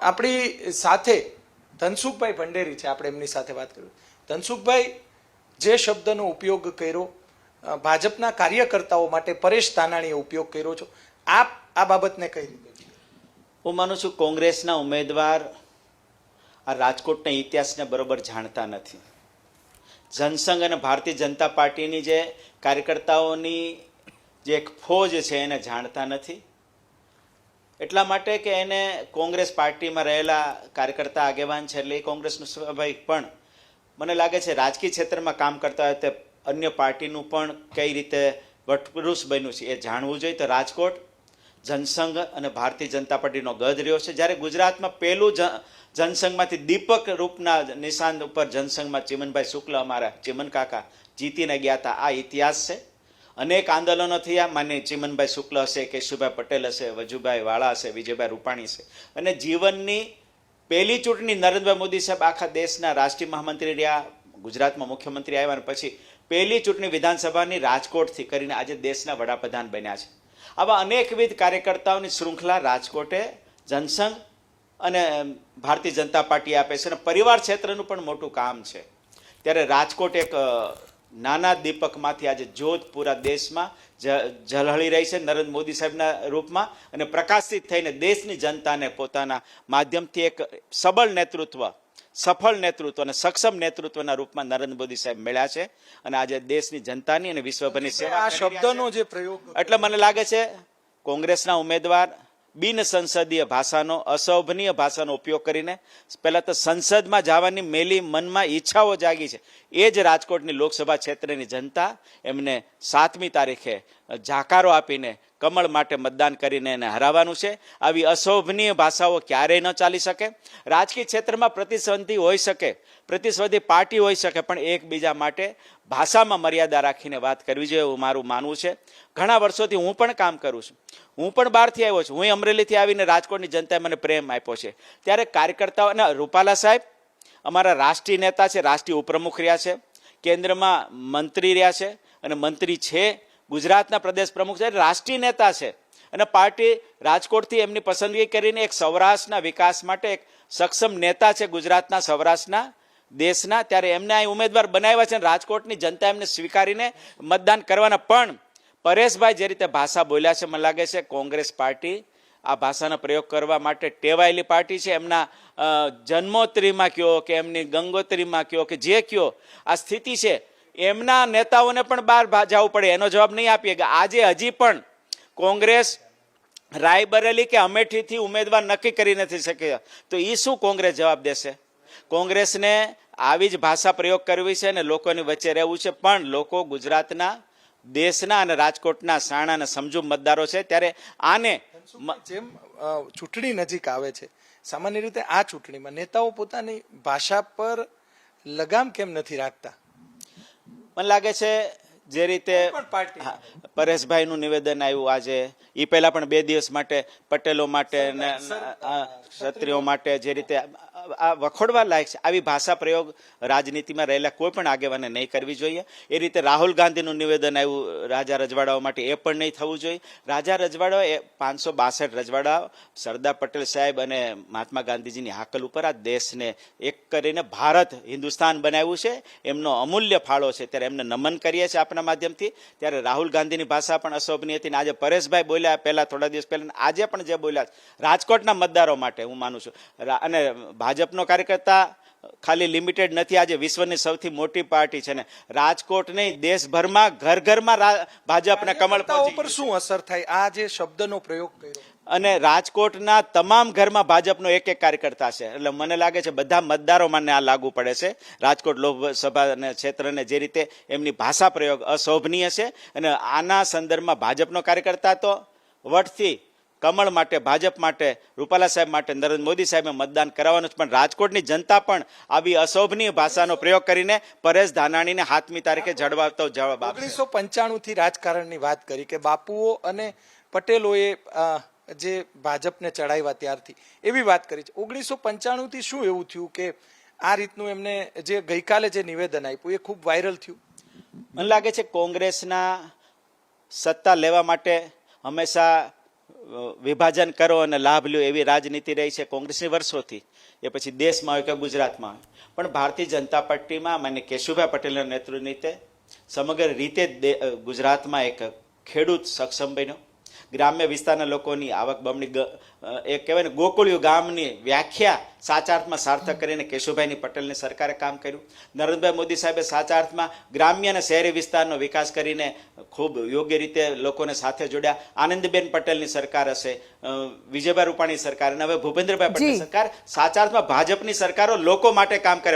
આપણી સાથે ધનસુખભાઈ ભંડેરી છે, આપણે એમની સાથે વાત કરી ધનસુખભાઈ જે શબ્દનો ઉપયોગ કર્યો ભાજપના કાર્યકર્તાઓ માટે પરેશ તાનાણીએ ઉપયોગ કર્યો છો, આપ આ બાબતને કઈ રીતે હું માનું છું કોંગ્રેસના ઉમેદવાર આ રાજકોટના ઇતિહાસને બરોબર જાણતા નથી. જનસંઘ અને ભારતીય જનતા પાર્ટીની જે કાર્યકર્તાઓની જે એક ફોજ છે એને જાણતા નથી. એટલા માટે કે એને કોંગ્રેસ પાર્ટીમાં રહેલા કાર્યકર્તા આગેવાન છે, એટલે એ કોંગ્રેસનું સ્વાભાવિક પણ મને લાગે છે રાજકીય ક્ષેત્રમાં કામ કરતા હોય તે અન્ય પાર્ટીનું પણ કઈ રીતે વટપુરુષ બન્યું છે એ જાણવું જોઈએ. તો રાજકોટ જનસંઘ અને ભારતીય જનતા પાર્ટીનો ગદ રહ્યો છે. જ્યારે ગુજરાતમાં પહેલું જનસંઘમાંથી દીપક રૂપના નિશાન ઉપર જનસંઘમાં ચિમનભાઈ શુક્લ અમારા ચિમન કાકા જીતીને ગયા હતા. આ ઇતિહાસ છે. અનેક આંદોલનો થયા. માન્ય ચીમનભાઈ શુક્લ હશે, કેશુભાઈ પટેલ હશે, વજુભાઈ વાળા હશે, વિજયભાઈ રૂપાણી છે અને જીવનની પહેલી ચૂંટણી નરેન્દ્રભાઈ મોદી સાહેબ આખા દેશના રાષ્ટ્રીય મહામંત્રી રહ્યા, ગુજરાતમાં મુખ્યમંત્રી આવ્યા અને પછી પહેલી ચૂંટણી વિધાનસભાની રાજકોટથી કરીને આજે દેશના વડાપ્રધાન બન્યા છે. આવા અનેકવિધ કાર્યકર્તાઓની શૃંખલા રાજકોટે જનસંઘ અને ભારતીય જનતા પાર્ટી આપે છે અને પરિવાર ક્ષેત્રનું પણ મોટું કામ છે. ત્યારે રાજકોટ એક નાના દીપકમાંથી આજે જ્યોત પૂરા દેશમાં ઝલહળી રહી છે નરેન્દ્ર મોદી સાહેબના રૂપમાં અને પ્રકાશિત થઈને દેશની જનતાને પોતાના માધ્યમથી એક સબળ નેતૃત્વ સફળ નેતૃત્વ અને સક્ષમ નેતૃત્વના રૂપમાં નરેન્દ્ર મોદી સાહેબ મળ્યા છે અને આજે દેશની જનતાની અને વિશ્વભરની સેવા આ. શબ્દનો જે પ્રયોગ એટલે મને લાગે છે કોંગ્રેસના ઉમેદવાર બિન સંસદીય ભાષાનો, અશોભનીય ભાષાનો ઉપયોગ કરીને પહેલાં તો સંસદમાં જવાની મેલી મનમાં ઈચ્છાઓ જાગી છે. એ જ રાજકોટની લોકસભા ક્ષેત્રની જનતા એમને સાતમી તારીખે જાકારો આપીને કમળ માટે મતદાન કરીને એને હરાવવાનું છે. આવી અશોભનીય ભાષાઓ ક્યારેય ન ચાલી શકે. રાજકીય ક્ષેત્રમાં પ્રતિસ્પંધી હોઈ શકે, પ્રતિસ્પર્ધી પાર્ટી હોઈ શકે, પણ એકબીજા માટે ભાષામાં મર્યાદા રાખીને વાત કરવી જોઈએ એવું મારું માનવું છે. ઘણા વર્ષોથી હું પણ કામ કરું છું. હું પણ બહારથી આવ્યો છું. હું અમરેલીથી આવીને રાજકોટની જનતાએ મને પ્રેમ આપ્યો છે. ત્યારે કાર્યકર્તાઓ અને રૂપાલા સાહેબ અમારા રાષ્ટ્રીય નેતા છે, રાષ્ટ્રીય ઉપપ્રમુખ રહ્યા છે, કેન્દ્રમાં મંત્રી રહ્યા છે અને મંત્રી છે. ગુજરાતના પ્રદેશ પ્રમુખ છે, રાષ્ટ્રીય નેતા છે. અને પાર્ટી રાજકોટથી એમની પસંદગી કરીને એક સૌરાષ્ટ્રના વિકાસ માટે એક સક્ષમ નેતા છે ગુજરાતના સૌરાષ્ટ્રના દેશના. ત્યારે એમને અહીં ઉમેદવાર બનાવ્યા છે અને રાજકોટની જનતા એમને સ્વીકારીને મતદાન કરવાના. પણ પરેશભાઈ જે રીતે ભાષા બોલ્યા છે, મને લાગે છે કોંગ્રેસ પાર્ટી આ ભાષાનો પ્રયોગ કરવા માટે ટેવાયેલી પાર્ટી છે. એમના જન્મોત્રીમાં કયો કે એમની ગંગોત્રીમાં કયો કે જે કયો આ સ્થિતિ છે એમના નેતાઓને પણ બહાર જવું પડે. એનો જવાબ નહીં આપીએ કે આજે હજી પણ કોંગ્રેસ રાયબરેલી કે અમેઠીથી ઉમેદવાર નક્કી કરી નથી શક્યા. તો એ શું કોંગ્રેસ જવાબ દેશે? કોંગ્રેસને આવી જ ભાષા પ્રયોગ કરવી છે અને લોકોની વચ્ચે રહેવું છે. પણ લોકો ગુજરાતના, દેશના અને રાજકોટના સાણા અને સમજુ મતદારો છે. ત્યારે આને જેમ ચૂંટણી નજીક આવે છે, સામાન્ય રીતે આ ચૂંટણીમાં નેતાઓ પોતાની ભાષા પર લગામ કેમ નથી રાખતા? મને લાગે છે જે રીતે પરેશભાઈનું નિવેદન આવ્યું આજે. એ પહેલા પણ બે દિવસ માટે પટેલો માટે ક્ષત્રિયો માટે જે રીતે આ વખોડવા લાયક છે. આવી ભાષા પ્રયોગ રાજનીતિમાં રહેલા કોઈ પણ આગેવાને નહીં કરવી જોઈએ. એ રીતે રાહુલ ગાંધીનું નિવેદન આવ્યું રાજા રજવાડાઓ માટે એ પણ નહીં થવું જોઈએ. રાજા રજવાડાઓ એ પાંચસો બાસઠ રજવાડાઓ સરદાર પટેલ સાહેબ અને મહાત્મા ગાંધીજીની હાકલ ઉપર આ દેશને એક કરીને ભારત હિન્દુસ્તાન બનાવ્યું છે. એમનો અમૂલ્ય ફાળો છે. ત્યારે એમને નમન કરીએ છીએ આપણા માધ્યમથી. ત્યારે રાહુલ ગાંધીની ભાષા પણ અશોભનીય હતી અને આજે પરેશભાઈ બોલ્યા પહેલાં થોડા દિવસ પહેલાં આજે પણ જે બોલ્યા રાજકોટના મતદારો માટે હું માનું છું. અને ભાજપનો કાર્યકર્તા ખાલી લિમિટેડ નથી આજે વિશ્વની સૌથી મોટી પાર્ટી છે ને. રાજકોટ નહીં દેશભરમાં ઘર ઘરમાં ભાજપને કમળ ઉપર પર શું અસર થાય? આ જે શબ્દનો પ્રયોગ કર્યો. અને રાજકોટના તમામ ઘરમાં ભાજપનો એક એક કાર્યકર્તા છે. એટલે મને લાગે છે બધા મતદારો મને આ લાગુ પડે છે. રાજકોટ લોકસભા અને ક્ષેત્રને જે રીતે એમની ભાષા પ્રયોગ અશોભનીય છે. અને આના સંદર્ભમાં ભાજપનો કાર્યકર્તા તો વટથી કમળ માટે ભાજપ માટે રૂપાલા સાહેબ માટે નરેન્દ્ર મોદી સાહેબે મતદાન કરાવવાનું છે. પણ રાજકોટની જનતા પણ આવી અશોભનીય ભાષાનો પ્રયોગ કરીને પરેશ ધાનાણીને હાથમી તારીખે જડવાતો જવાબ ઓગણીસો પંચાણુંથી રાજકારણની વાત કરી કે બાપુઓ અને પટેલોએ જે ભાજપને ચડાવ્યા ત્યારથી એવી વાત કરી છે. ઓગણીસો પંચાણુંથી શું એવું થયું કે આ રીતનું એમને જે ગઈકાલે જે નિવેદન આપ્યું એ ખૂબ વાયરલ થયું? મને લાગે છે કોંગ્રેસના સત્તા લેવા માટે હંમેશા વિભાજન કરો અને લાભ લ્યો એવી રાજનીતિ રહી છે કોંગ્રેસની વર્ષોથી. એ પછી દેશમાં હોય કે ગુજરાતમાં હોય. પણ ભારતીય જનતા પાર્ટીમાં મને કેશુભાઈ પટેલના નેતૃત્વ સમગ્ર રીતે ગુજરાતમાં એક ખેડૂત સક્ષમ બન્યો. ગ્રામ્ય વિસ્તારના લોકોની આવક બમણી એ કહેવાય ને ગોકુળિયું ગામની વ્યાખ્યા સાચા અર્થમાં સાર્થક કરીને કેશુભાઈની પટેલની સરકારે કામ કર્યું. નરેન્દ્રભાઈ મોદી સાહેબે સાચા અર્થમાં ગ્રામ્ય અને શહેરી વિસ્તારનો વિકાસ કરીને ખૂબ યોગ્ય રીતે લોકોને સાથે જોડ્યા. આનંદબેન પટેલની સરકાર હશે વિજયભાઈ રૂપાણી સરકાર અને હવે ભૂપેન્દ્રભાઈ પટેલ સરકાર સાચા અર્થમાં ભાજપની સરકારો લોકો માટે કામ કરે.